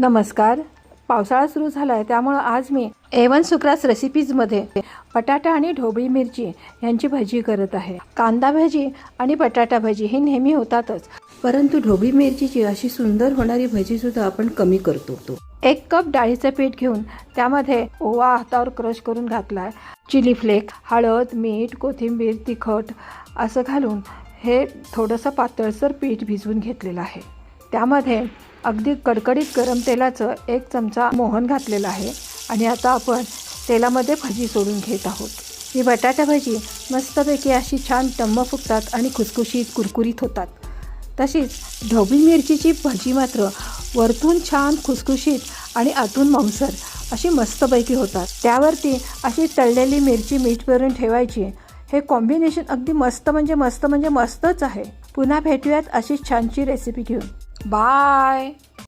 नमस्कार. पावसाळा सुरू झाला आहे त्यामुळं आज मी एवन सुक्रास रेसिपीजमध्ये बटाटा आणि ढोबळी मिरची यांची भजी करत आहे. कांदा भजी आणि बटाटा भजी ही नेहमी होतातच परंतु ढोबळी मिरचीची अशी सुंदर होणारी भजीसुद्धा आपण कमी करतो. एक कप डाळीचं पीठ घेऊन त्यामध्ये ओवा हातावर क्रश करून घातला आहे चिली फ्लेक हळद मीठ कोथिंबीर तिखट असं घालून हे थोडंसं पातळसर पीठ भिजवून घेतलेलं आहे. त्यामध्ये अगदी कडकडीत गरम तेलाचं एक चमचा मोहन घातलेला आहे आणि आता आपण तेलामध्ये भजी सोडून घेत आहोत. ही बटाटा भजी मस्तपैकी अशी छान टम्म फुगतात आणि खुसखुशीत कुरकुरीत होतात. तशीच ढोबी मिरचीची भजी मात्र वरतून छान खुसखुशीत आणि आतून मांसर अशी मस्तपैकी होतात. त्यावरती अशी तळलेली मिरची मीठ भरून ठेवायची. हे कॉम्बिनेशन अगदी मस्त म्हणजे मस्त म्हणजे मस्तच आहे. पुन्हा भेटूयात अशीच छानशी रेसिपी घेऊन. Bye.